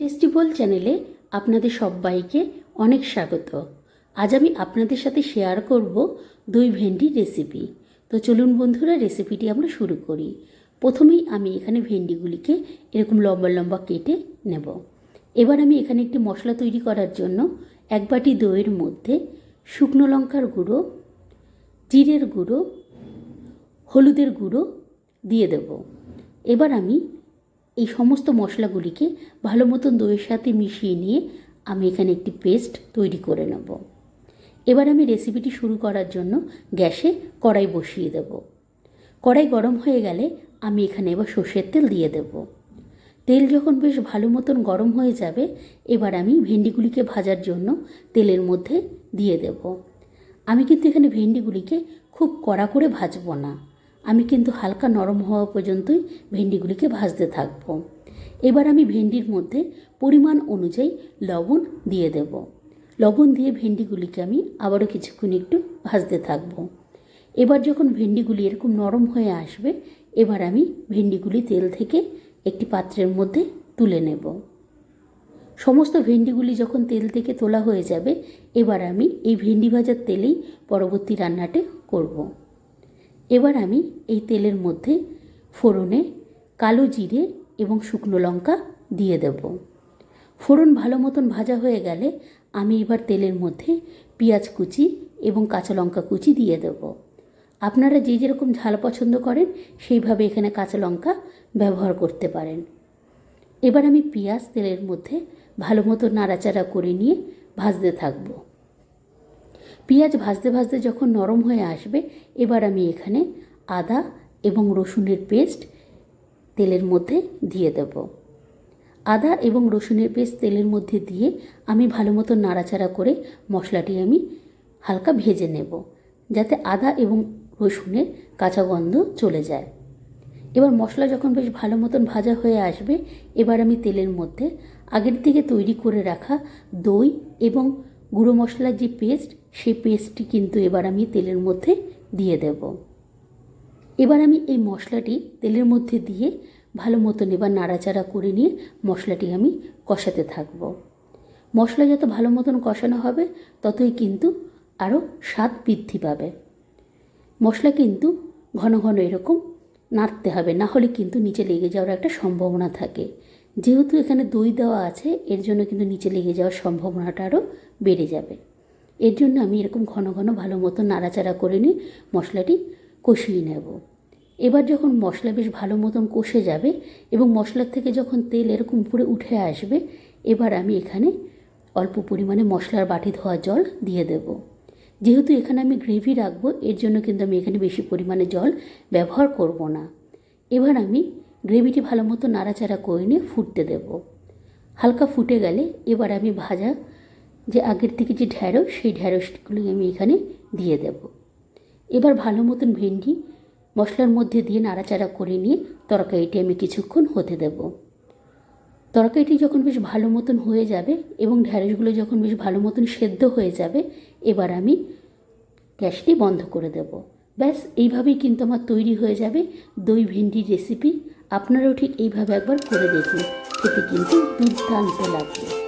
টেস্টিবল চ্যানেলে আপনাদের সবাইকে অনেক স্বাগত। আজ আমি আপনাদের সাথে শেয়ার করব দই ভেন্ডি রেসিপি। তো চলুন বন্ধুরা, রেসিপিটি আমরা শুরু করি। প্রথমেই আমি এখানে ভেন্ডিগুলিকে এরকম লম্বা লম্বা কেটে নেব। এবার আমি এখানে একটি মশলা তৈরি করার জন্য এক বাটি দইয়ের মধ্যে শুকনো লঙ্কার গুঁড়ো, জিরের গুঁড়ো, হলুদের গুঁড়ো দিয়ে দেব। এবার আমি এই সমস্ত মশলাগুলিকে ভালো মতন দইয়ের সাথে মিশিয়ে নিয়ে আমি এখানে একটি পেস্ট তৈরি করে নেব। এবার আমি রেসিপিটি শুরু করার জন্য গ্যাসে কড়াই বসিয়ে দেব। কড়াই গরম হয়ে গেলে আমি এখানে এবার সর্ষের তেল দিয়ে দেব। তেল যখন বেশ ভালো মতন গরম হয়ে যাবে, এবার আমি ভেন্ডিগুলিকে ভাজার জন্য তেলের মধ্যে দিয়ে দেব। আমি কিন্তু এখানে ভেন্ডিগুলিকে খুব কড়া করে ভাজবো না। আমি কিন্তু হালকা নরম হওয়া পর্যন্তই ভেন্ডিগুলিকে ভাজতে থাকব। এবার আমি ভেন্ডির মধ্যে পরিমাণ অনুযায়ী লবণ দিয়ে দেব। লবণ দিয়ে ভেন্ডিগুলিকে আমি আবারও কিছুক্ষণ একটু ভাজতে থাকব। এবার যখন ভেন্ডিগুলি এরকম নরম হয়ে আসবে, এবার আমি ভেন্ডিগুলি তেল থেকে একটি পাত্রের মধ্যে তুলে নেব। সমস্ত ভেন্ডিগুলি যখন তেল থেকে তোলা হয়ে যাবে, এবার আমি এই ভেন্ডি ভাজার তেলেই পরবর্তী রান্নাটি করব। এবার আমি এই তেলের মধ্যে ফোড়নে কালো জিরে এবং শুকনো লঙ্কা দিয়ে দেব। ফোড়ন ভালো মতন ভাজা হয়ে গেলে আমি এবার তেলের মধ্যে পেঁয়াজ কুচি এবং কাঁচা লঙ্কা কুচি দিয়ে দেব। আপনারা যে যেরকম ঝাল পছন্দ করেন, সেইভাবে এখানে কাঁচা লঙ্কা ব্যবহার করতে পারেন। এবার আমি পেঁয়াজ তেলের মধ্যে ভালো মতো নাড়াচাড়া করে নিয়ে ভাজতে থাকব। পেঁয়াজ ভাজতে ভাজতে যখন নরম হয়ে আসবে, এবার আমি এখানে আদা এবং রসুনের পেস্ট তেলের মধ্যে দিয়ে দেব। আদা এবং রসুনের পেস্ট তেলের মধ্যে দিয়ে আমি ভালো মতো নাড়াচাড়া করে মশলাটি আমি হালকা ভেজে নেব, যাতে আদা এবং রসুনের কাঁচা গন্ধ চলে যায়। এবার মশলা যখন বেশ ভালো মতন ভাজা হয়ে আসবে, এবার আমি তেলের মধ্যে আগের থেকে তৈরি করে রাখা দই এবং গুঁড়ো মশলার যে পেস্ট সেই পেস্টটি কিন্তু এবার আমি তেলের মধ্যে দিয়ে দেব। এবার আমি এই মশলাটি তেলের মধ্যে দিয়ে ভালো মতন এবার নাড়াচাড়া করে নিয়ে মশলাটি আমি কষাতে থাকব। মশলা যত ভালো মতন কষানো হবে, ততই কিন্তু আরও স্বাদ বৃদ্ধি পাবে। মশলা কিন্তু ঘন ঘন এরকম নাড়তে হবে, না হলে কিন্তু নিচে লেগে যাওয়ার একটা সম্ভাবনা থাকে। যেহেতু এখানে দই দেওয়া আছে, এর জন্য কিন্তু নিচে লেগে যাওয়ার সম্ভাবনাটা আরও বেড়ে যাবে। এর জন্য আমি এরকম ঘন ঘন ভালো মতো নাড়াচাড়া করে নিয়ে মশলাটি কষিয়ে নেব। এবার যখন মশলা বেশ ভালো মতন কষে যাবে এবং মশলার থেকে যখন তেল এরকম উপরে উঠে আসবে, এবার আমি এখানে অল্প পরিমাণে মশলার বাটি ধোয়া জল দিয়ে দেব। যেহেতু এখানে আমি গ্রেভি রাখব, এর জন্য কিন্তু আমি এখানে বেশি পরিমাণে জল ব্যবহার করব না। এবার আমি গ্রেভিটি ভালো মতো নাড়াচাড়া করে নিয়ে ফুটতে দেব। হালকা ফুটে গেলে এবার আমি ভাজা যে আগের থেকে যে ঢ্যাঁড়স, সেই ঢ্যাঁড়সগুলো আমি এখানে দিয়ে দেব। এবার ভালো মতন ভেন্ডি মশলার মধ্যে দিয়ে নাড়াচাড়া করে নিয়ে তরকারিটি আমি কিছুক্ষণ হতে দেব। তরকারিটি যখন বেশ ভালো মতন হয়ে যাবে এবং ঢ্যাঁড়সগুলো যখন বেশ ভালো মতন সেদ্ধ হয়ে যাবে, এবার আমি গ্যাসটি বন্ধ করে দেব। ব্যাস, এইভাবেই কিন্তু আমার তৈরি হয়ে যাবে দই ভেন্ডির রেসিপি আপনারাও ঠিক এইভাবে একবার করে দেখুন। খেতে কিন্তু দুর্দান্ত লাগবে।